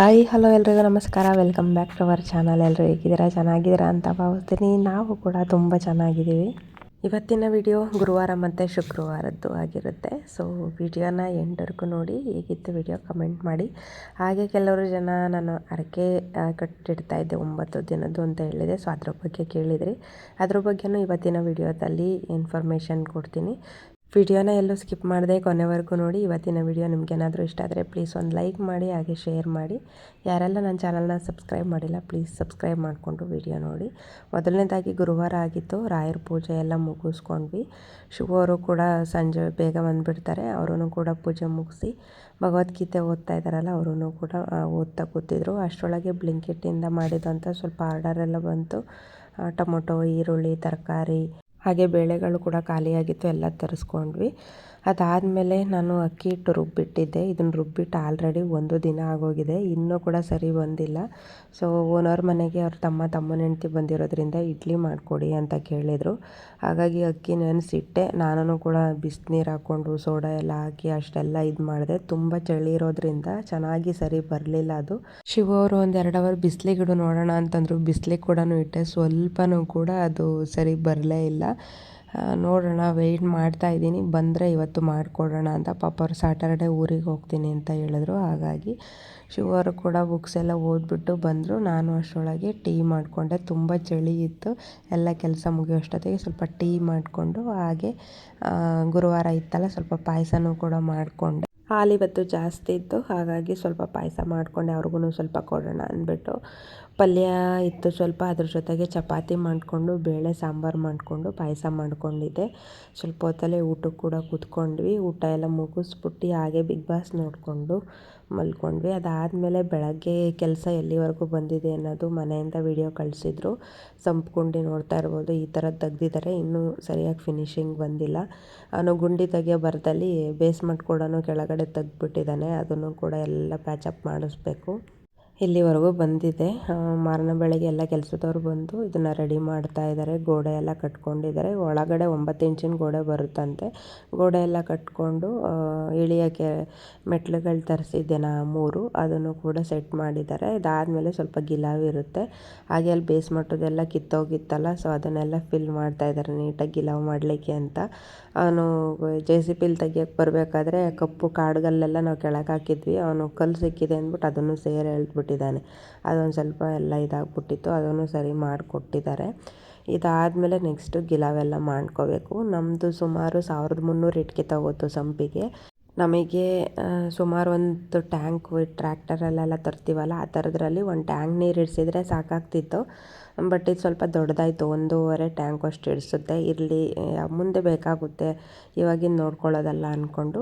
Hi, hello ಎಲ್ರಿಗೂ ನಮಸ್ಕಾರ. Welcome back to our channel ಎಲ್ಲರೂ ಹೇಗಿದ್ದೀರಾ? ಚೆನ್ನಾಗಿದ್ದೀರಾ ಅಂತ ಭಾವಿಸ್ತೀನಿ. ನಾವು ಕೂಡ ತುಂಬ ಚೆನ್ನಾಗಿದ್ದೀವಿ. ಇವತ್ತಿನ ವಿಡಿಯೋ ಗುರುವಾರ ಮತ್ತು ಶುಕ್ರವಾರದ್ದು ಆಗಿರುತ್ತೆ. ಸೊ ವಿಡಿಯೋನ ಎಂಟರ್ಗೂ ನೋಡಿ ಹೇಗಿತ್ತು ವಿಡಿಯೋ ಕಮೆಂಟ್ ಮಾಡಿ. ಹಾಗೆ ಕೆಲವರು ಜನ ನಾನು ಅರಕೆ ಕಟ್ಟಿಡ್ತಾ ಇದ್ದೆ ಒಂಬತ್ತು ದಿನದ್ದು ಅಂತ ಹೇಳಿದೆ. ಸೊ ಅದ್ರ ಬಗ್ಗೆ ಕೇಳಿದ್ರಿ. ಅದ್ರ ಬಗ್ಗೆನೂ ಇವತ್ತಿನ ವಿಡಿಯೋದಲ್ಲಿ ಇನ್ಫಾರ್ಮೇಷನ್ ಕೊಡ್ತೀನಿ. ವಿಡಿಯೋನ ಎಲ್ಲೂ ಸ್ಕಿಪ್ ಮಾಡಿದೆ ಕೊನೆವರೆಗೂ ನೋಡಿ. ಇವತ್ತಿನ ವಿಡಿಯೋ ನಿಮಗೇನಾದರೂ ಇಷ್ಟ ಆದರೆ ಪ್ಲೀಸ್ ಒಂದು ಲೈಕ್ ಮಾಡಿ, ಹಾಗೆ ಶೇರ್ ಮಾಡಿ. ಯಾರೆಲ್ಲ ನನ್ನ ಚಾನಲ್ನ ಸಬ್ಸ್ಕ್ರೈಬ್ ಮಾಡಿಲ್ಲ ಪ್ಲೀಸ್ ಸಬ್ಸ್ಕ್ರೈಬ್ ಮಾಡಿಕೊಂಡು ವಿಡಿಯೋ ನೋಡಿ. ಮೊದಲನೇದಾಗಿ ಗುರುವಾರ ಆಗಿತ್ತು, ರಾಯರ ಪೂಜೆ ಎಲ್ಲ ಮುಗಿಸ್ಕೊಂಡ್ವಿ. ಶಿವರು ಕೂಡ ಸಂಜೆ ಬೇಗ ಬಂದುಬಿಡ್ತಾರೆ ಅವರೂ ಕೂಡ ಪೂಜೆ ಮುಗಿಸಿ ಭಗವದ್ಗೀತೆ ಓದ್ತಾ ಇದ್ದಾರಲ್ಲ ಅವರೂ ಕೂಡ ಓದ್ತಾ ಕೂತಿದ್ರು. ಅಷ್ಟರೊಳಗೆ ಬ್ಲಿಂಕೆಟಿಂದ ಮಾಡಿದಂಥ ಸ್ವಲ್ಪ ಆರ್ಡರೆಲ್ಲ ಬಂತು. ಟೊಮೊಟೊ, ಈರುಳ್ಳಿ, ತರಕಾರಿ ಹಾಗೆ ಬೇಳೆಗಳು ಕೂಡ ಖಾಲಿಯಾಗಿತ್ತು ಎಲ್ಲ ತರಿಸ್ಕೊಂಡ್ವಿ. ಅದಾದಮೇಲೆ ನಾನು ಅಕ್ಕಿ ಹಿಟ್ಟು ರುಬ್ಬಿಟ್ಟಿದ್ದೆ. ಇದನ್ನು ರುಬ್ಬಿಟ್ಟು ಆಲ್ರೆಡಿ ಒಂದು ದಿನ ಆಗೋಗಿದೆ. ಇನ್ನೂ ಕೂಡ ಸರಿ ಬಂದಿಲ್ಲ. ಸೊ ಓನರ್ ಮನೆಗೆ ಅವ್ರ ತಮ್ಮ ತಮ್ಮನ ಹೆಂಡತಿ ಬಂದಿರೋದ್ರಿಂದ ಇಡ್ಲಿ ಮಾಡಿಕೊಡಿ ಅಂತ ಕೇಳಿದರು. ಹಾಗಾಗಿ ಅಕ್ಕಿ ನೆನೆಸಿಟ್ಟೆ ನಾನು ಕೂಡ ಬಿಸಿನೀರು ಹಾಕ್ಕೊಂಡು ಸೋಡಾ ಎಲ್ಲ ಹಾಕಿ ಅಷ್ಟೆಲ್ಲ ಇದು ಮಾಡಿದೆ. ತುಂಬ ಚಳಿ ಇರೋದ್ರಿಂದ ಚೆನ್ನಾಗಿ ಸರಿ ಬರಲಿಲ್ಲ ಅದು. ಶಿವ ಅವರು ಒಂದು ಎರಡು ಅವರ್ ಬಿಸಿಲಿಗಿಡು ನೋಡೋಣ ಅಂತಂದರು. ಬಿಸಿಲಿಗೆ ಕೂಡ ಇಟ್ಟೆ. ಸ್ವಲ್ಪನೂ ಕೂಡ ಅದು ಸರಿ ಬರಲೇ ಇಲ್ಲ. ನೋಡೋಣ ವೆಯ್ಟ್ ಮಾಡ್ತಾ ಇದ್ದೀನಿ. ಬಂದರೆ ಇವತ್ತು ಮಾಡಿಕೊಡೋಣ ಅಂತ ಪಾಪ ಅವ್ರು ಸ್ಯಾಟರ್ಡೆ ಊರಿಗೆ ಹೋಗ್ತೀನಿ ಅಂತ ಹೇಳಿದ್ರು. ಹಾಗಾಗಿ ಶಿವರು ಕೂಡ ಬುಕ್ಸ್ ಎಲ್ಲ ಓದ್ಬಿಟ್ಟು ಬಂದರು. ನಾನು ಅಷ್ಟರೊಳಗೆ ಟೀ ಮಾಡಿಕೊಂಡೆ. ತುಂಬ ಚಳಿ ಇತ್ತು. ಎಲ್ಲ ಕೆಲಸ ಮುಗಿಯೋಷ್ಟೊತ್ತಿಗೆ ಸ್ವಲ್ಪ ಟೀ ಮಾಡಿಕೊಂಡು ಹಾಗೆ ಗುರುವಾರ ಇತ್ತಲ್ಲ ಸ್ವಲ್ಪ ಪಾಯಸನೂ ಕೂಡ ಮಾಡಿಕೊಂಡೆ. ಹಾಲಿವತ್ತು ಜಾಸ್ತಿ ಇತ್ತು. ಹಾಗಾಗಿ ಸ್ವಲ್ಪ ಪಾಯಸ ಮಾಡಿಕೊಂಡೆ. ಅವ್ರಿಗೂ ಸ್ವಲ್ಪ ಕೊಡೋಣ ಅಂದ್ಬಿಟ್ಟು ಪಲ್ಯ ಇತ್ತು ಸ್ವಲ್ಪ ಅದ್ರ ಜೊತೆಗೆ ಚಪಾತಿ ಮಾಡಿಕೊಂಡು, ಬೇಳೆ ಸಾಂಬಾರು ಮಾಡಿಕೊಂಡು, ಪಾಯಸ ಮಾಡಿಕೊಂಡಿದ್ದೆ. ಸ್ವಲ್ಪ ಹೊತ್ತಲ್ಲೇ ಊಟಕ್ಕೆ ಕೂಡ ಕೂತ್ಕೊಂಡ್ವಿ. ಊಟ ಎಲ್ಲ ಮುಗಿಸ್ಬಿಟ್ಟು ಹಾಗೆ ಬಿಗ್ ಬಾಸ್ ನೋಡಿಕೊಂಡು ಮಲ್ಕೊಂಡ್ವಿ. ಅದಾದಮೇಲೆ ಬೆಳಗ್ಗೆ ಕೆಲಸ ಎಲ್ಲಿವರೆಗೂ ಬಂದಿದೆ ಅನ್ನೋದು ಮನೆಯಿಂದ ವಿಡಿಯೋ ಕಳಿಸಿದ್ರು. ಸಂಪ್ಗುಂಡಿ ನೋಡ್ತಾ ಇರ್ಬೋದು, ಈ ಥರ ತೆಗ್ದಿದ್ದಾರೆ. ಇನ್ನೂ ಸರಿಯಾಗಿ ಫಿನಿಶಿಂಗ್ ಬಂದಿಲ್ಲ. ಅವನು ಗುಂಡಿ ತೆಗಿಯೋ ಬರದಲ್ಲಿ ಬೇಸ್ಮೆಂಟ್ ಕೂಡ ಕೆಳಗಡೆ ತೆಗ್ದುಬಿಟ್ಟಿದ್ದಾನೆ. ಅದನ್ನು ಕೂಡ ಎಲ್ಲ ಪ್ಯಾಚಪ್ ಮಾಡಿಸ್ಬೇಕು. ಇಲ್ಲಿವರೆಗೂ ಬಂದಿದೆ. ಮಾರನ ಬೆಳಗ್ಗೆ ಎಲ್ಲ ಕೆಲಸದವರು ಬಂದು ಇದನ್ನ ರೆಡಿ ಮಾಡ್ತಾ ಇದ್ದಾರೆ ಗೋಡೆ ಎಲ್ಲ ಕಟ್ಕೊಂಡಿದ್ದಾರೆ ಒಳಗಡೆ ಒಂಬತ್ತು ಇಂಚಿನ ಗೋಡೆ ಬರುತ್ತಂತೆ. ಗೋಡೆ ಎಲ್ಲ ಕಟ್ಕೊಂಡು ಇಳಿಯೋಕ್ಕೆ ಮೆಟ್ಲುಗಳು ತರಿಸಿದ್ದೆ ನಾ ಮೂರು. ಅದನ್ನು ಕೂಡ ಸೆಟ್ ಮಾಡಿದ್ದಾರೆ ಇದಾದಮೇಲೆ ಸ್ವಲ್ಪ ಗಿಲಾವ್ ಇರುತ್ತೆ. ಹಾಗೆ ಅಲ್ಲಿ ಬೇಸ್ ಮಟ್ಟದೆಲ್ಲ ಕಿತ್ತೋಗಿತ್ತಲ್ಲ, ಸೊ ಅದನ್ನೆಲ್ಲ ಫಿಲ್ ಮಾಡ್ತಾ ಇದ್ದಾರೆ ನೀಟಾಗಿ ಗಿಲಾವ್ ಮಾಡಲಿಕ್ಕೆ ಅಂತ. ಅವನು ಜೆ ಸಿ ಪಿಲ್ ತೆಗಿಯೋಕ್ಕೆ ಬರಬೇಕಾದ್ರೆ ಕಪ್ಪು ಕಾಡುಗಲ್ಲೆಲ್ಲ ನಾವು ಕೆಳಗೆ ಹಾಕಿದ್ವಿ. ಅವನು ಕಲ್ಲು ಸಿಕ್ಕಿದೆ ಅಂದ್ಬಿಟ್ಟು ಅದನ್ನು ಸೇರಿ ಎಳ್ದ್ಬಿಟ್ಟಿದ್ದಾನೆ ಅದೊಂದು ಸ್ವಲ್ಪ ಎಲ್ಲ ಇದಾಗ್ಬಿಟ್ಟಿತ್ತು, ಅದನ್ನು ಸರಿ ಮಾಡಿಕೊಟ್ಟಿದ್ದಾರೆ. ಇದಾದಮೇಲೆ ನೆಕ್ಸ್ಟು ಗಿಲಾವೆಲ್ಲ ಮಾಡ್ಕೋಬೇಕು. ನಮ್ಮದು ಸುಮಾರು ಸಾವಿರದ ಮುನ್ನೂರು ಇಟ್ಕೆ ತಗೋತು ಸಂಪಿಗೆ. ನಮಗೆ ಸುಮಾರು ಒಂದು ಟ್ಯಾಂಕ್ ಟ್ರ್ಯಾಕ್ಟರಲ್ಲೆಲ್ಲ ತರ್ತೀವಲ್ಲ, ಆ ಥರದ್ರಲ್ಲಿ ಒಂದು ಟ್ಯಾಂಕ್ ನೀರು ಇಡಿಸಿದ್ರೆ ಸಾಕಾಗ್ತಿತ್ತು. ಬಟ್ ಇದು ಸ್ವಲ್ಪ ದೊಡ್ಡದಾಯಿತು, ಒಂದೂವರೆ ಟ್ಯಾಂಕ್ ಅಷ್ಟು ಇಡಿಸುತ್ತೆ. ಇರಲಿ ಮುಂದೆ ಬೇಕಾಗುತ್ತೆ. ಇವಾಗಿನ ನೋಡ್ಕೊಳ್ಳೋದಲ್ಲ ಅಂದ್ಕೊಂಡು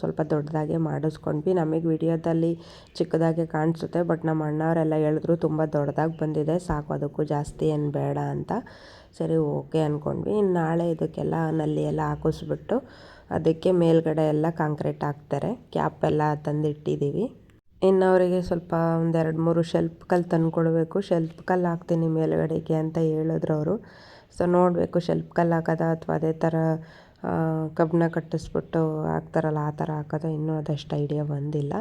ಸ್ವಲ್ಪ ದೊಡ್ಡದಾಗೆ ಮಾಡಿಸ್ಕೊಂಡ್ವಿ. ನಮಗೆ ವಿಡಿಯೋದಲ್ಲಿ ಚಿಕ್ಕದಾಗೆ ಕಾಣಿಸುತ್ತೆ, ಬಟ್ ನಮ್ಮ ಅಣ್ಣವರೆಲ್ಲ ಹೇಳಿದ್ರು ತುಂಬ ದೊಡ್ಡದಾಗಿ ಬಂದಿದೆ, ಸಾಕು ಅದಕ್ಕೂ ಜಾಸ್ತಿ ಏನು ಬೇಡ ಅಂತ. ಸರಿ, ಓಕೆ ಅಂದ್ಕೊಂಡ್ವಿ ಇನ್ನು ನಾಳೆ ಇದಕ್ಕೆಲ್ಲ ನಲ್ಲಿ ಎಲ್ಲ ಹಾಕಿಸ್ಬಿಟ್ಟು ಅದಕ್ಕೆ ಮೇಲ್ಗಡೆ ಎಲ್ಲ ಕಾಂಕ್ರೀಟ್ ಹಾಕ್ತಾರೆ. ಕ್ಯಾಪ್ ಎಲ್ಲ ತಂದಿಟ್ಟಿದ್ದೀವಿ ಇನ್ನು ಅವರಿಗೆ ಸ್ವಲ್ಪ ಒಂದೆರಡು ಮೂರು ಶೆಲ್ಫ್ ಕಲ್ಲು ತಂದುಕೊಡ್ಬೇಕು. ಶೆಲ್ಫ್ ಕಲ್ಲು ಹಾಕ್ತೀನಿ ಮೇಲುಗಡೆಗೆ ಅಂತ ಹೇಳಿದ್ರು ಅವರು. ಸೊ ನೋಡಬೇಕು ಶೆಲ್ಫ್ ಕಲ್ಲು ಹಾಕೋದ ಅಥವಾ ಅದೇ ಥರ ಕಬ್ಬನ್ನ ಕಟ್ಟಿಸ್ಬಿಟ್ಟು ಹಾಕ್ತಾರಲ್ಲ ಆ ಥರ ಹಾಕೋದು. ಇನ್ನೂ ಅದಷ್ಟು ಐಡಿಯಾ ಬಂದಿಲ್ಲ.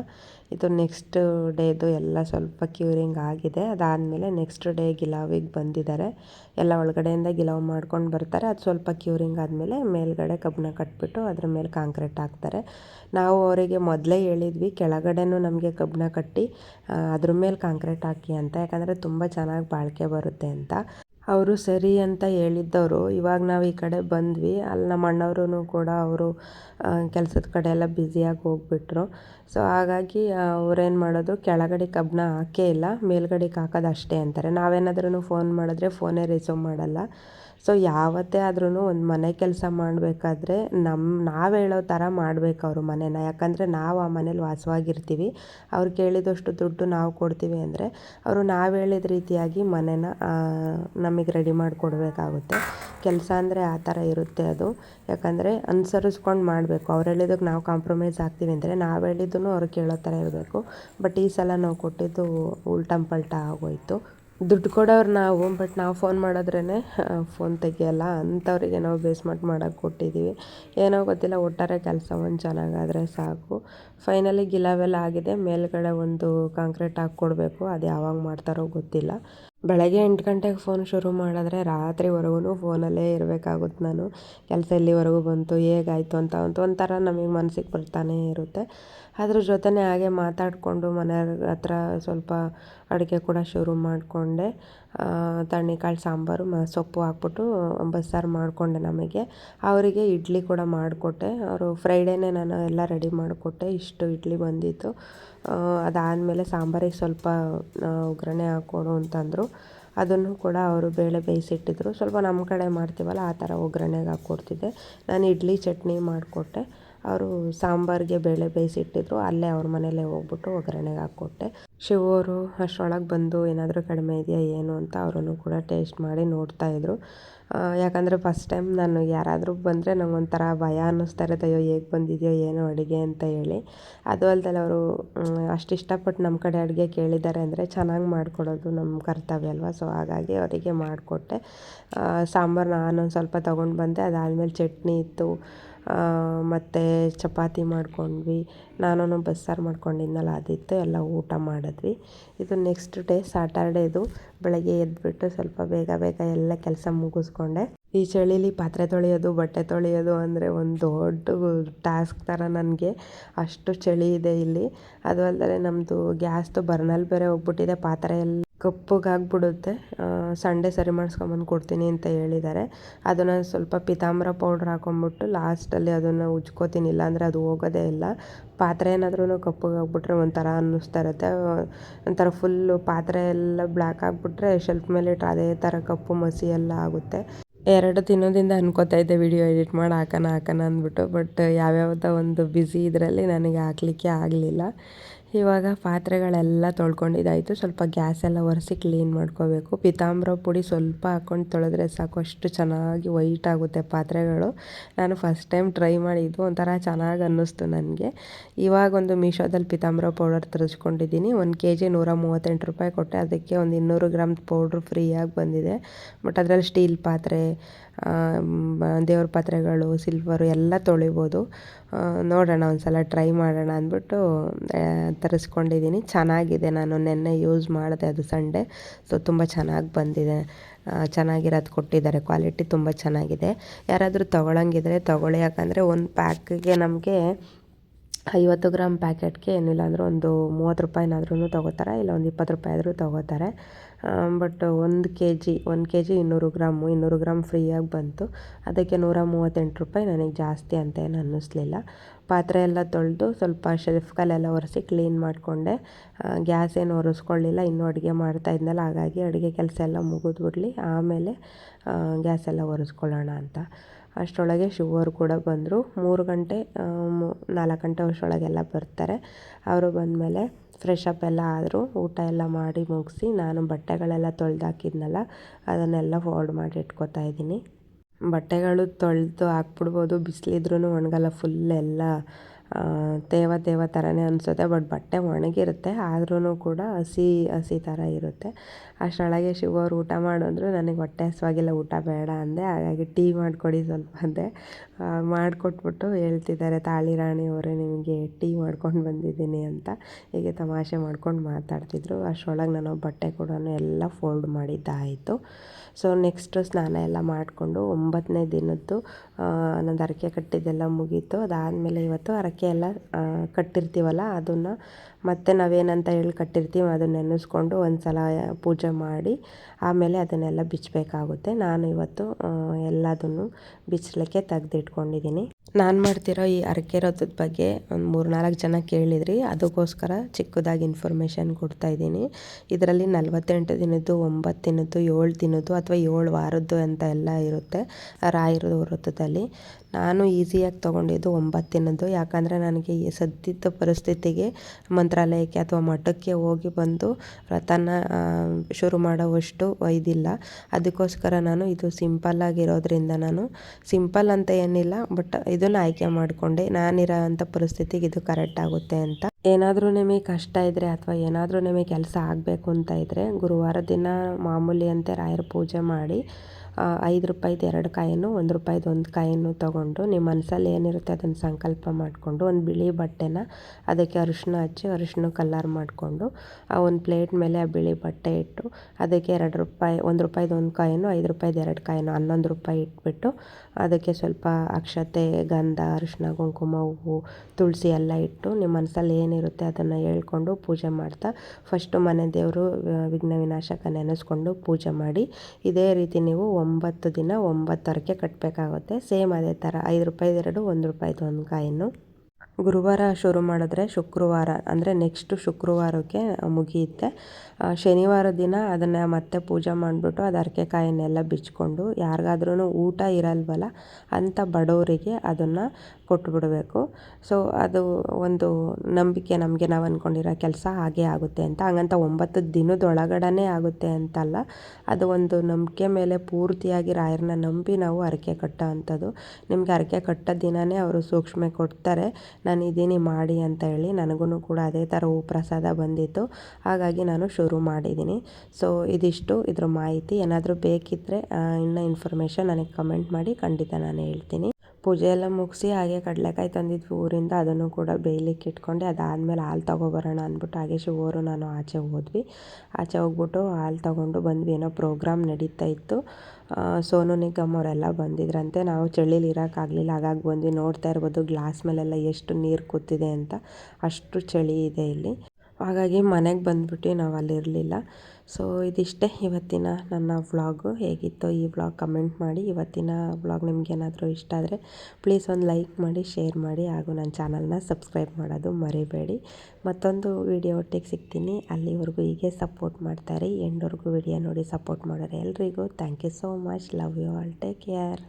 ಇದು ನೆಕ್ಸ್ಟ್ ಡೇದು ಎಲ್ಲ ಸ್ವಲ್ಪ ಕ್ಯೂರಿಂಗ್ ಆಗಿದೆ. ಅದಾದಮೇಲೆ ನೆಕ್ಸ್ಟ್ ಡೇ ಗಿಲಾವಿಗೆ ಬಂದಿದ್ದಾರೆ. ಎಲ್ಲ ಒಳಗಡೆಯಿಂದ ಗಿಲಾವ್ ಮಾಡ್ಕೊಂಡು ಬರ್ತಾರೆ. ಅದು ಸ್ವಲ್ಪ ಕ್ಯೂರಿಂಗ್ ಆದಮೇಲೆ ಮೇಲ್ಗಡೆ ಕಬ್ಬನ್ನ ಕಟ್ಬಿಟ್ಟು ಅದ್ರ ಮೇಲೆ ಕಾಂಕ್ರೀಟ್ ಹಾಕ್ತಾರೆ. ನಾವು ಅವರಿಗೆ ಮೊದಲೇ ಹೇಳಿದ್ವಿ, ಕೆಳಗಡೆನೂ ನಮಗೆ ಕಬ್ಬನ್ನ ಕಟ್ಟಿ ಅದ್ರ ಮೇಲೆ ಕಾಂಕ್ರೀಟ್ ಹಾಕಿ ಅಂತ. ಯಾಕಂದರೆ ತುಂಬ ಚೆನ್ನಾಗಿ ಬಾಳಿಕೆ ಬರುತ್ತೆ ಅಂತ. ಅವರು ಸರಿ ಅಂತ ಹೇಳಿದ್ದವರು. ಇವಾಗ ನಾವು ಈ ಕಡೆ ಬಂದ್ವಿ. ಅಲ್ಲಿ ನಮ್ಮ ಅಣ್ಣವ್ರೂ ಕೂಡ ಅವರು ಕೆಲಸದ ಕಡೆ ಎಲ್ಲ ಬ್ಯುಸಿಯಾಗಿ ಹೋಗ್ಬಿಟ್ರು. ಸೊ ಹಾಗಾಗಿ ಅವ್ರೇನು ಮಾಡೋದು, ಕೆಳಗಡೆ ಕಬ್ಬನ್ನ ಹಾಕೇ ಇಲ್ಲ ಮೇಲ್ಗಡೆಗೆ ಹಾಕೋದು ಅಷ್ಟೇ ಅಂತಾರೆ. ನಾವೇನಾದ್ರೂ ಫೋನ್ ಮಾಡಿದ್ರೆ ಫೋನೇ ರಿಸೀವ್ ಮಾಡಲ್ಲ. ಸೊ ಯಾವತ್ತೇ ಆದ್ರೂ ಒಂದು ಮನೆ ಕೆಲಸ ಮಾಡಬೇಕಾದ್ರೆ ನಮ್ಮ ನಾವು ಹೇಳೋ ಥರ ಮಾಡ್ಬೇಕು ಅವರು ಮನೇನ. ಯಾಕಂದರೆ ನಾವು ಆ ಮನೇಲಿ ವಾಸವಾಗಿರ್ತೀವಿ. ಅವ್ರು ಕೇಳಿದಷ್ಟು ದುಡ್ಡು ನಾವು ಕೊಡ್ತೀವಿ ಅಂದರೆ ಅವರು ನಾವು ಹೇಳಿದ ರೀತಿಯಾಗಿ ಮನೇನ ನಮಗೆ ರೆಡಿ ಮಾಡಿಕೊಡ್ಬೇಕಾಗುತ್ತೆ. ಕೆಲಸ ಅಂದರೆ ಆ ಥರ ಇರುತ್ತೆ ಅದು. ಯಾಕಂದರೆ ಅನುಸರಿಸ್ಕೊಂಡು ಮಾಡಬೇಕು. ಅವ್ರು ಹೇಳಿದಕ್ಕೆ ನಾವು ಕಾಂಪ್ರಮೈಸ್ ಆಗ್ತೀವಿ ಅಂದರೆ ನಾವು ಹೇಳಿದ್ದು ಅವ್ರು ಕೇಳೋ ಥರ ಇರಬೇಕು. ಬಟ್ ಈ ಸಲ ನಾವು ಕೊಟ್ಟಿದ್ದು ಉಲ್ಟಂ ಪಲ್ಟಾ ಆಗೋಯಿತು. ದುಡ್ಡು ಕೊಡೋರು ನಾವು ಬಟ್ ನಾವು ಫೋನ್ ಮಾಡಿದ್ರೇ ಫೋನ್ ತೆಗಿಯಲ್ಲ. ಅಂಥವ್ರಿಗೆ ನಾವು ಬೇಸ್ಮೆಂಟ್ ಮಾಡೋಕ್ಕೆ ಕೊಟ್ಟಿದ್ದೀವಿ. ಏನೋ ಗೊತ್ತಿಲ್ಲ, ಒಟ್ಟಾರೆ ಕೆಲಸ ಒಂದು ಚೆನ್ನಾಗಾದರೆ ಸಾಕು. ಫೈನಲಿ ಗಿಲಾವೆಲ್ಲ ಆಗಿದೆ. ಮೇಲ್ಗಡೆ ಒಂದು ಕಾಂಕ್ರೀಟ್ ಹಾಕ್ಕೊಡ್ಬೇಕು ಅದು ಯಾವಾಗ ಮಾಡ್ತಾರೋ ಗೊತ್ತಿಲ್ಲ. ಬೆಳಗ್ಗೆ ಎಂಟು ಗಂಟೆಗೆ ಫೋನ್ ಶುರು ಮಾಡಿದ್ರೆ ರಾತ್ರಿವರೆಗೂ ಫೋನಲ್ಲೇ ಇರಬೇಕಾಗುತ್ತೆ ನಾನು. ಕೆಲಸ ಎಲ್ಲಿವರೆಗೂ ಬಂತು, ಹೇಗಾಯ್ತು ಅಂತ ಅಂತ ಒಂಥರ ನಮಗೆ ಮನಸ್ಸಿಗೆ ಬರ್ತಾನೇ ಇರುತ್ತೆ. ಅದ್ರ ಜೊತೆನೇ ಹಾಗೆ ಮಾತಾಡಿಕೊಂಡು ಮನೆಯವ್ರ ಹತ್ರ ಸ್ವಲ್ಪ ಅಡುಗೆ ಕೂಡ ಶುರು ಮಾಡಿಕೊಂಡೆ. ತಣ್ಣಿಕಾಳು ಸಾಂಬಾರು, ಮ, ಸೊಪ್ಪು ಹಾಕ್ಬಿಟ್ಟು ಬಸ್ಸಾರು ಮಾಡಿಕೊಂಡೆ ನಮಗೆ. ಅವರಿಗೆ ಇಡ್ಲಿ ಕೂಡ ಮಾಡಿಕೊಟ್ಟೆ. ಅವರು ಫ್ರೈಡೇನೇ ನಾನು ಎಲ್ಲ ರೆಡಿ ಮಾಡಿಕೊಟ್ಟೆ. ಇಷ್ಟು ಇಡ್ಲಿ ಬಂದಿತ್ತು. ಅದಾದಮೇಲೆ ಸಾಂಬಾರಿಗೆ ಸ್ವಲ್ಪ ಒಗ್ಗರಣೆ ಹಾಕ್ಕೊಡು ಅಂತಂದರು. ಅದನ್ನು ಕೂಡ ಅವರು ಬೇಳೆ ಬೇಯಿಸಿಟ್ಟಿದ್ರು. ಸ್ವಲ್ಪ ನಮ್ಮ ಕಡೆ ಮಾಡ್ತೀವಲ್ಲ, ಆ ಥರ ಒಗ್ಗರಣೆಗೆ ಹಾಕ್ಕೊಡ್ತಿದ್ದೆ ನಾನು ಇಡ್ಲಿ ಚಟ್ನಿ ಮಾಡಿಕೊಟ್ಟೆ. ಅವರು ಸಾಂಬಾರಿಗೆ ಬೇಳೆ ಬೇಯಿಸಿಟ್ಟಿದ್ರು. ಅಲ್ಲೇ ಅವ್ರ ಮನೆಯಲ್ಲೇ ಹೋಗ್ಬಿಟ್ಟು ಒಗ್ಗರಣೆಗೆ ಹಾಕ್ಕೊಟ್ಟೆ ಶಿವರು ಅಷ್ಟರೊಳಗೆ ಬಂದು ಏನಾದರೂ ಕಡಿಮೆ ಇದೆಯಾ ಏನು ಅಂತ ಅವರನ್ನು ಕೂಡ ಟೇಸ್ಟ್ ಮಾಡಿ ನೋಡ್ತಾಯಿದ್ರು ಯಾಕಂದರೆ ಫಸ್ಟ್ ಟೈಮ್ ನಾನು ಯಾರಾದರೂ ಬಂದರೆ ನಂಗೊಂಥರ ಭಯ ಅನ್ನಿಸ್ತಾ ಇರುತ್ತೆ, ಅಯ್ಯೋ, ಹೇಗೆ ಬಂದಿದೆಯೋ, ಏನೋ ಅಡುಗೆ? ಅಂತ ಹೇಳಿ. ಅದು ಅಲ್ದಲೆ ಅವರು ಅಷ್ಟು ಇಷ್ಟಪಟ್ಟು ನಮ್ಮ ಕಡೆ ಅಡುಗೆ ಕೇಳಿದ್ದಾರೆ ಅಂದರೆ ಚೆನ್ನಾಗಿ ಮಾಡಿಕೊಡೋದು ನಮ್ಮ ಕರ್ತವ್ಯ ಅಲ್ವಾ? ಸೊ ಹಾಗಾಗಿ ಅವರಿಗೆ ಮಾಡಿಕೊಟ್ಟೆ. ಸಾಂಬಾರು ನಾನೊಂದು ಸ್ವಲ್ಪ ತೊಗೊಂಡು ಬಂದೆ. ಅದಾದಮೇಲೆ ಚಟ್ನಿ ಇತ್ತು. ಮತ್ತು ಚಪಾತಿ ಮಾಡ್ಕೊಂಡ್ವಿ. ನಾನೂ ಬಸ್ಸಾರು ಮಾಡ್ಕೊಂಡಿದ್ನಲ್ಲ, ಅದಿತ್ತು. ಎಲ್ಲ ಊಟ ಮಾಡಿದ್ವಿ. ಇದು ನೆಕ್ಸ್ಟ್ ಡೇ ಸ್ಯಾಟರ್ಡೇದು ಬೆಳಗ್ಗೆ ಎದ್ದುಬಿಟ್ಟು ಸ್ವಲ್ಪ ಬೇಗ ಬೇಗ ಎಲ್ಲ ಕೆಲಸ ಮುಗಿಸ್ಕೊಂಡೆ. ಈ ಚಳಿಲಿ ಪಾತ್ರೆ ತೊಳೆಯೋದು, ಬಟ್ಟೆ ತೊಳೆಯೋದು ಅಂದರೆ ಒಂದು ದೊಡ್ಡ ಟಾಸ್ಕ್ ಥರ ನನಗೆ. ಅಷ್ಟು ಚಳಿ ಇದೆ ಇಲ್ಲಿ. ಅದು ಅಲ್ಲದೆ ನಮ್ಮದು ಗ್ಯಾಸ್ದು ಬರ್ನಲ್ ಬೇರೆ ಹೋಗ್ಬಿಟ್ಟಿದೆ, ಪಾತ್ರೆ ಎಲ್ಲ ಕಪ್ಪಗಾಗ್ಬಿಡುತ್ತೆ. ಸಂಡೇ ಸರಿ ಮಾಡಿಸ್ಕೊಂಬಂದು ಕೊಡ್ತೀನಿ ಅಂತ ಹೇಳಿದ್ದಾರೆ. ಅದನ್ನು ಸ್ವಲ್ಪ ಪಿತಾಂಬರ ಪೌಡ್ರ್ ಹಾಕೊಂಬಿಟ್ಟು ಲಾಸ್ಟಲ್ಲಿ ಅದನ್ನು ಉಜ್ಕೋತೀನಿ. ಇಲ್ಲಾಂದರೆ ಅದು ಹೋಗೋದೇ ಇಲ್ಲ. ಪಾತ್ರೆ ಏನಾದ್ರೂ ಕಪ್ಪಗಾಗ್ಬಿಟ್ರೆ ಒಂಥರ ಅನ್ನಿಸ್ತಾ ಇರುತ್ತೆ. ಒಂಥರ ಫುಲ್ಲು ಪಾತ್ರೆ ಎಲ್ಲ ಬ್ಲ್ಯಾಕ್ ಆಗಿಬಿಟ್ರೆ ಶೆಲ್ಫ್ ಮೇಲೆ ಇಟ್ಟರೆ ಅದೇ ಥರ ಕಪ್ಪು ಮಸಿ ಎಲ್ಲ ಆಗುತ್ತೆ. ಎರಡು ದಿನದಿಂದ ಅನ್ಕೋತಾ ಇದ್ದೆ ವಿಡಿಯೋ ಎಡಿಟ್ ಮಾಡಿ, ಹಾಕೋಣ ಹಾಕೋಣ ಅಂದ್ಬಿಟ್ಟು. ಬಟ್ ಯಾವ್ಯಾವುದೋ ಒಂದು ಬ್ಯುಸಿ ಇದರಲ್ಲಿ ನನಗೆ ಹಾಕ್ಲಿಕ್ಕೆ ಆಗಲಿಲ್ಲ. ಇವಾಗ ಪಾತ್ರೆಗಳೆಲ್ಲ ತೊಳ್ಕೊಂಡಿದ್ದಾಯಿತು. ಸ್ವಲ್ಪ ಗ್ಯಾಸ್ ಎಲ್ಲ ಒರೆಸಿ ಕ್ಲೀನ್ ಮಾಡ್ಕೋಬೇಕು. ಪಿತಾಂಬ್ರ ಪುಡಿ ಸ್ವಲ್ಪ ಹಾಕ್ಕೊಂಡು ತೊಳೆದ್ರೆ ಸಾಕು. ಅಷ್ಟು ಚೆನ್ನಾಗಿ ವೈಟ್ ಆಗುತ್ತೆ ಪಾತ್ರೆಗಳು. ನಾನು ಫಸ್ಟ್ ಟೈಮ್ ಟ್ರೈ ಮಾಡಿದ್ದು. ಒಂಥರ ಚೆನ್ನಾಗಿ ಅನ್ನಿಸ್ತು ನನಗೆ. ಇವಾಗ ಒಂದು ಮೀಶೋದಲ್ಲಿ ಪಿತಾಂಬ್ರ ಪೌಡರ್ ತರಿಸ್ಕೊಂಡಿದ್ದೀನಿ. ಒಂದು ಕೆ ಜಿ ನೂರ ಮೂವತ್ತೆಂಟು ರೂಪಾಯಿ ಕೊಟ್ಟೆ. ಅದಕ್ಕೆ ಒಂದು ಇನ್ನೂರು ಗ್ರಾಮ್ ಪೌಡ್ರ್ ಫ್ರೀಯಾಗಿ ಬಂದಿದೆ. ಬಟ್ ಅದರಲ್ಲಿ ಸ್ಟೀಲ್ ಪಾತ್ರೆ ದೇವ್ರ ಪಾತ್ರೆಗಳು ಸಿಲ್ವರು ಎಲ್ಲ ತೊಳಿಬೋದು. ನೋಡೋಣ ಒಂದು ಸಲ ಟ್ರೈ ಮಾಡೋಣ ಅಂದ್ಬಿಟ್ಟು ತರಿಸ್ಕೊಂಡಿದ್ದೀನಿ. ಚೆನ್ನಾಗಿದೆ, ನಾನು ನೆನ್ನೆ ಯೂಸ್ ಮಾಡಿದೆ, ಅದು ಸಂಡೆ ಸೊ ತುಂಬ ಚೆನ್ನಾಗಿ ಬಂದಿದೆ. ಚೆನ್ನಾಗಿರೋದು ಕೊಟ್ಟಿದ್ದಾರೆ. ಕ್ವಾಲಿಟಿ ತುಂಬ ಚೆನ್ನಾಗಿದೆ. ಯಾರಾದರೂ ತೊಗೊಳಂಗಿದ್ರೆ ತೊಗೊಳ್ಳಿ. ಯಾಕಂದರೆ ಒಂದು ಪ್ಯಾಕ್ಗೆ ನಮಗೆ ಐವತ್ತು ಗ್ರಾಮ್ ಪ್ಯಾಕೆಟ್ಗೆ ಏನಿಲ್ಲ ಅಂದರೆ ಒಂದು ಮೂವತ್ತು ರೂಪಾಯಿನಾದ್ರೂ ತೊಗೋತಾರೆ, ಇಲ್ಲ ಒಂದು ಇಪ್ಪತ್ತು ರೂಪಾಯಿ ಆದರೂ ತೊಗೋತಾರೆ. ಬಟ್ ಒಂದು ಕೆ ಜಿ ಒಂದು ಕೆ ಜಿ ಇನ್ನೂರು ಗ್ರಾಮು, ಇನ್ನೂರು ಗ್ರಾಮ್ ಫ್ರೀಯಾಗಿ ಬಂತು. ಅದಕ್ಕೆ ನೂರ ಮೂವತ್ತೆಂಟು ರೂಪಾಯಿ ನನಗೆ ಜಾಸ್ತಿ ಅಂತ ಏನು ಅನ್ನಿಸ್ಲಿಲ್ಲ. ಪಾತ್ರೆ ಎಲ್ಲ ತೊಳೆದು ಸ್ವಲ್ಪ ಶೆಲ್ಫ್ಗಳೆಲ್ಲ ಒರೆಸಿ ಕ್ಲೀನ್ ಮಾಡಿಕೊಂಡೆ. ಗ್ಯಾಸ್ ಏನು ಒರೆಸ್ಕೊಳ್ಳಿಲ್ಲ, ಇನ್ನೂ ಅಡುಗೆ ಮಾಡ್ತಾ ಇದ್ನಲ್ಲ, ಹಾಗಾಗಿ ಅಡುಗೆ ಕೆಲಸ ಎಲ್ಲ ಮುಗಿದ್ಬಿಡ್ಲಿ. ಆಮೇಲೆ ಗ್ಯಾಸ್ ಎಲ್ಲ ಒರೆಸ್ಕೊಳ್ಳೋಣ ಅಂತ. ಅಷ್ಟರೊಳಗೆ ಶಿವರು ಕೂಡ ಬಂದರು. ಮೂರು ಗಂಟೆ ನಾಲ್ಕು ಗಂಟೆ ಅಷ್ಟರೊಳಗೆಲ್ಲ ಬರ್ತಾರೆ. ಅವರು ಬಂದಮೇಲೆ ಫ್ರೆಶ್ ಅಪ್ ಎಲ್ಲ ಆದರೂ. ಊಟ ಎಲ್ಲ ಮಾಡಿ ಮುಗಿಸಿ ನಾನು ಬಟ್ಟೆಗಳೆಲ್ಲ ತೊಳೆದು ಹಾಕಿದ್ನಲ್ಲ ಅದನ್ನೆಲ್ಲ ಫೋಲ್ಡ್ ಮಾಡಿ ಇಟ್ಕೊತಾ ಇದ್ದೀನಿ. ಬಟ್ಟೆಗಳು ತೊಳೆದು ಹಾಕ್ಬಿಡ್ಬೋದು. ಬಿಸಿಲಿದ್ರೂ ಒಣಗಲ್ಲ ಫುಲ್ ಎಲ್ಲ ತೇವ ತೇವ ಥರನೇ ಅನಿಸುತ್ತೆ, ಬಟ್ ಬಟ್ಟೆ ಒಣಗಿರುತ್ತೆ. ಆದ್ರೂ ಕೂಡ ಹಸಿ ಹಸಿ ಥರ ಇರುತ್ತೆ. ಅಷ್ಟರೊಳಗೆ ಶಿವ ಅವ್ರು ಊಟ ಮಾಡಿದ್ರು, ನನಗೆ ಹೊಟ್ಟೆ ಹಸುವಾಗಿಲ್ಲ, ಊಟ ಬೇಡ ಅಂದೆ. ಹಾಗಾಗಿ ಟೀ ಮಾಡಿಕೊಡಿ ಸ್ವಲ್ಪ ಅಂದೆ. ಮಾಡಿಕೊಟ್ಬಿಟ್ಟು ಹೇಳ್ತಿದ್ದಾರೆ, ತಾಳಿ ರಾಣಿ ಅವರೇ, ನಿಮಗೆ ಟೀ ಮಾಡ್ಕೊಂಡು ಬಂದಿದ್ದೀನಿ ಅಂತ. ಹೀಗೆ ತಮಾಷೆ ಮಾಡ್ಕೊಂಡು ಮಾತಾಡ್ತಿದ್ರು. ಅಷ್ಟರೊಳಗೆ ನಾನು ಬಟ್ಟೆ ಕೂಡ ಎಲ್ಲ ಫೋಲ್ಡ್ ಮಾಡಿದ್ದಾಯಿತು. ಸೊ, ನೆಕ್ಸ್ಟು ಸ್ನಾನ ಎಲ್ಲ ಮಾಡಿಕೊಂಡು ಒಂಬತ್ತನೇ ದಿನದ್ದು ನಂದು ಅರಕೆ ಕಟ್ಟಿದ್ದೆಲ್ಲ ಮುಗೀತು. ಅದಾದಮೇಲೆ ಇವತ್ತು ಹರಕೆ ಎಲ್ಲ ಕಟ್ಟಿರ್ತೀವಲ್ಲ ಅದನ್ನು ಮತ್ತೆ ನಾವೇನಂತ ಹೇಳಿ ಕಟ್ಟಿರ್ತೀವಿ ಅದನ್ನ ನೆನೆಸ್ಕೊಂಡು ಒಂದು ಸಲ ಪೂಜೆ ಮಾಡಿ ಆಮೇಲೆ ಅದನ್ನೆಲ್ಲ ಬಿಚ್ಚಬೇಕಾಗುತ್ತೆ ನಾನು ಇವತ್ತು ಎಲ್ಲದನ್ನು ಬಿಚ್ಚಲಿಕ್ಕೆ ತೆಗೆದಿಟ್ಕೊಂಡಿದ್ದೀನಿ. ನಾನು ಮಾಡ್ತಿರೋ ಈ ಅರಕೆ ರಥದ ಬಗ್ಗೆ ಒಂದು ಮೂರು ನಾಲ್ಕು ಜನ ಕೇಳಿದ್ರಿ. ಅದಕ್ಕೋಸ್ಕರ ಚಿಕ್ಕದಾಗಿ ಇನ್ಫಾರ್ಮೇಷನ್ ಕೊಡ್ತಾಯಿದ್ದೀನಿ ಇದರಲ್ಲಿ ನಲವತ್ತೆಂಟು ದಿನದ್ದು, ಒಂಬತ್ತು ದಿನದ್ದು, ಏಳು ದಿನದ್ದು ಅಥವಾ ಏಳು ವಾರದ್ದು ಅಂತ ಎಲ್ಲ ಇರುತ್ತೆ. ರಾಯರ ವೃತ್ತದಲ್ಲಿ. ನಾನು ಈಸಿಯಾಗಿ ತೊಗೊಂಡಿದ್ದು ಒಂಬತ್ತು ದಿನದ್ದು ಯಾಕಂದರೆ ನನಗೆ ಈ ಸದ್ಯದ ಪರಿಸ್ಥಿತಿಗೆ ಮಂತ್ರಾಲಯಕ್ಕೆ ಅಥವಾ ಮಠಕ್ಕೆ ಹೋಗಿ ಬಂದು ವ್ರತನ ಶುರು ಮಾಡೋವಷ್ಟು ಇದಿಲ್ಲ ಅದಕ್ಕೋಸ್ಕರ ನಾನು ಇದು ಸಿಂಪಲ್ಲಾಗಿರೋದ್ರಿಂದ ನಾನು ಸಿಂಪಲ್ ಅಂತ ಏನಿಲ್ಲ ಬಟ್ ಇದನ್ನು ಆಯ್ಕೆ ಮಾಡಿಕೊಂಡೆ. ನಾನಿರೋ ಅಂಥ ಪರಿಸ್ಥಿತಿಗೆ ಇದು ಕರೆಕ್ಟ್ ಆಗುತ್ತೆ ಅಂತ. ಏನಾದರೂ ನಿಮಗೆ ಕಷ್ಟ ಇದ್ದರೆ ಅಥವಾ ಏನಾದರೂ ನಿಮಗೆ ಕೆಲಸ ಆಗಬೇಕು ಅಂತ ಇದ್ದರೆ ಗುರುವಾರ ದಿನ ಮಾಮೂಲಿ ಅಂತೆ ರಾಯರ ಪೂಜೆ ಮಾಡಿ ಐದು ರೂಪಾಯಿದು ಎರಡು ಕಾಯನ್ನು ಒಂದು ರೂಪಾಯಿದು ಒಂದು ಕಾಯನ್ನು ತೊಗೊಂಡು ನಿಮ್ಮ ಮನಸ್ಸಲ್ಲಿ ಏನಿರುತ್ತೆ ಅದನ್ನು ಸಂಕಲ್ಪ ಮಾಡಿಕೊಂಡು ಒಂದು ಬಿಳಿ ಬಟ್ಟೆನ ಅದಕ್ಕೆ ಅರಿಶಿನ ಹಚ್ಚಿ ಅರಿಶಿನ ಕಲ್ಲರ್ ಮಾಡಿಕೊಂಡು ಆ ಒಂದು ಪ್ಲೇಟ್ ಮೇಲೆ ಆ ಬಿಳಿ ಬಟ್ಟೆ ಇಟ್ಟು ಅದಕ್ಕೆ ಎರಡು ರೂಪಾಯಿ, ಒಂದು ರೂಪಾಯಿದು ಒಂದು ಕಾಯನ್ನು ಐದು ರೂಪಾಯಿದು ಎರಡು ಕಾಯನ್ನು ಹನ್ನೊಂದು ರೂಪಾಯಿ ಇಟ್ಬಿಟ್ಟು ಅದಕ್ಕೆ ಸ್ವಲ್ಪ ಅಕ್ಷತೆ, ಗಂಧ ಅರಿಶಿನ ಕುಂಕುಮ, ಹೂವು, ತುಳಸಿ ಎಲ್ಲ ಇಟ್ಟು ನಿಮ್ಮ ಮನಸ್ಸಲ್ಲಿ ಏನಿರುತ್ತೆ ಅದನ್ನು ಹೇಳ್ಕೊಂಡು ಪೂಜೆ ಮಾಡ್ತಾ ಫಸ್ಟು ಮನೆ ದೇವರು ವಿಘ್ನ ವಿನಾಶಕ ನೆನೆಸ್ಕೊಂಡು ಪೂಜೆ ಮಾಡಿ ಇದೇ ರೀತಿ ನೀವು ಒಂಬತ್ತು ದಿನ ಒಂಬತ್ತು ಹರಕೆ ಕಟ್ಟಬೇಕಾಗುತ್ತೆ ಸೇಮ್ ಅದೇ ಥರ ಐದು ರೂಪಾಯಿದು ಎರಡು, ಒಂದು ರೂಪಾಯಿದು ಒಂದು ಕಾಯಿನು. ಗುರುವಾರ ಶುರು ಮಾಡಿದ್ರೆ ಶುಕ್ರವಾರ, ಅಂದರೆ ನೆಕ್ಸ್ಟು ಶುಕ್ರವಾರಕ್ಕೆ ಮುಗಿಯುತ್ತೆ. ಶನಿವಾರ ದಿನ ಅದನ್ನು ಮತ್ತೆ ಪೂಜೆ ಮಾಡಿಬಿಟ್ಟು ಅದು ಅರಕೆ ಕಾಯನ್ನೆಲ್ಲ ಬಿಚ್ಕೊಂಡು ಯಾರಿಗಾದ್ರೂ ಊಟ ಇರಲ್ವಲ್ಲ ಅಂಥ ಬಡವರಿಗೆ ಅದನ್ನು ಕೊಟ್ಬಿಡಬೇಕು. ಸೊ ಅದು ಒಂದು ನಂಬಿಕೆ ನಮಗೆ ನಾವು ಅಂದ್ಕೊಂಡಿರೋ ಕೆಲಸ ಹಾಗೆ ಆಗುತ್ತೆ ಅಂತ. ಹಂಗಂತ ಒಂಬತ್ತು ದಿನದೊಳಗಡೆ ಆಗುತ್ತೆ ಅಂತಲ್ಲ, ಅದು ಒಂದು ನಂಬಿಕೆ ಮೇಲೆ ಪೂರ್ತಿಯಾಗಿ ರಾಯರನ್ನ ನಂಬಿ ನಾವು ಅರಕೆ ಕಟ್ಟೋ ಅಂಥದ್ದು ನಿಮಗೆ ಅರಕೆ ಕಟ್ಟೋ ದಿನವೇ ಅವರು ಸೂಕ್ಷ್ಮೆ ಕೊಡ್ತಾರೆ. ನಾನು ಇದ್ದೀನಿ ಮಾಡಿ ಅಂತ ಹೇಳಿ ನನಗೂ ಕೂಡ ಅದೇ ಥರ ಹೂ ಪ್ರಸಾದ ಬಂದಿತ್ತು. ಹಾಗಾಗಿ ನಾನು ಶುರು ಮಾಡಿದ್ದೀನಿ. ಸೊ ಇದಿಷ್ಟು ಇದ್ರ ಮಾಹಿತಿ. ಏನಾದರೂ ಬೇಕಿದ್ದರೆ ಇನ್ನೂ ಇನ್ಫಾರ್ಮೇಷನ್ ನನಗೆ ಕಮೆಂಟ್ ಮಾಡಿ ಖಂಡಿತ ನಾನು ಹೇಳ್ತೀನಿ. ಪೂಜೆ ಎಲ್ಲ ಮುಗಿಸಿ ಹಾಗೆ ಕಡಲೆಕಾಯಿ ತಂದಿದ್ವಿ ಊರಿಂದ, ಅದನ್ನು ಕೂಡ ಬೇಯಲಿಕ್ಕೆ ಇಟ್ಕೊಂಡು. ಅದಾದಮೇಲೆ ಹಾಲು ತೊಗೊಬರೋಣ ಅಂದ್ಬಿಟ್ಟು ಹಾಗೆ ಶಿವರು ನಾನು ಆಚೆ ಹೋದ್ವಿ. ಆಚೆ ಹೋಗ್ಬಿಟ್ಟು ಹಾಲು ತೊಗೊಂಡು ಬಂದ್ವಿ. ಏನೋ ಪ್ರೋಗ್ರಾಮ್ ನಡೀತಾ ಇತ್ತು. ಸೋನು ನಿಗಮ್ ಅವರೆಲ್ಲ ಬಂದಿದ್ರಂತೆ. ನಾವು ಚಳಿಲಿ ಇರೋಕ್ಕಾಗಲಿಲ್ಲ ಹಾಗಾಗಿ ಬಂದ್ವಿ. ನೋಡ್ತಾ ಇರ್ಬೋದು ಗ್ಲಾಸ್ ಮೇಲೆಲ್ಲ ಎಷ್ಟು ನೀರು ಕೂತಿದೆ ಅಂತ. ಅಷ್ಟು ಚಳಿ ಇದೆ ಇಲ್ಲಿ. ಹಾಗಾಗಿ ಮನೆಗೆ ಬಂದ್ಬಿಟ್ಟು ನಾವು ಅಲ್ಲಿರಲಿಲ್ಲ. ಸೊ ಇದಿಷ್ಟೇ ಇವತ್ತಿನ ನನ್ನ ವ್ಲಾಗು. ಹೇಗಿತ್ತು ಈ ವ್ಲಾಗ್ ಕಮೆಂಟ್ ಮಾಡಿ. ಇವತ್ತಿನ ವ್ಲಾಗ್ ನಿಮಗೇನಾದರೂ ಇಷ್ಟ ಆದರೆ ಪ್ಲೀಸ್ ಒಂದು ಲೈಕ್ ಮಾಡಿ ಶೇರ್ ಮಾಡಿ. ಹಾಗೂ ನನ್ನ ಚಾನಲ್ನ ಸಬ್ಸ್ಕ್ರೈಬ್ ಮಾಡೋದು ಮರಿಬೇಡಿ. ಮತ್ತೊಂದು ವಿಡಿಯೋ ಒಟ್ಟಿಗೆ ಸಿಗ್ತೀನಿ. ಅಲ್ಲಿವರೆಗೂ ಹೀಗೆ ಸಪೋರ್ಟ್ ಮಾಡ್ತಾರೆ. ಎಂಡ್ವರೆಗೂ ವಿಡಿಯೋ ನೋಡಿ ಸಪೋರ್ಟ್ ಮಾಡೋರು ಎಲ್ರಿಗೂ thank you so much love you all take care